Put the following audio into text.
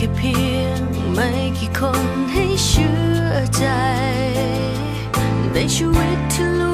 ค่เพียงไม่กี่คนให้เชื่อใจในชีวิตที่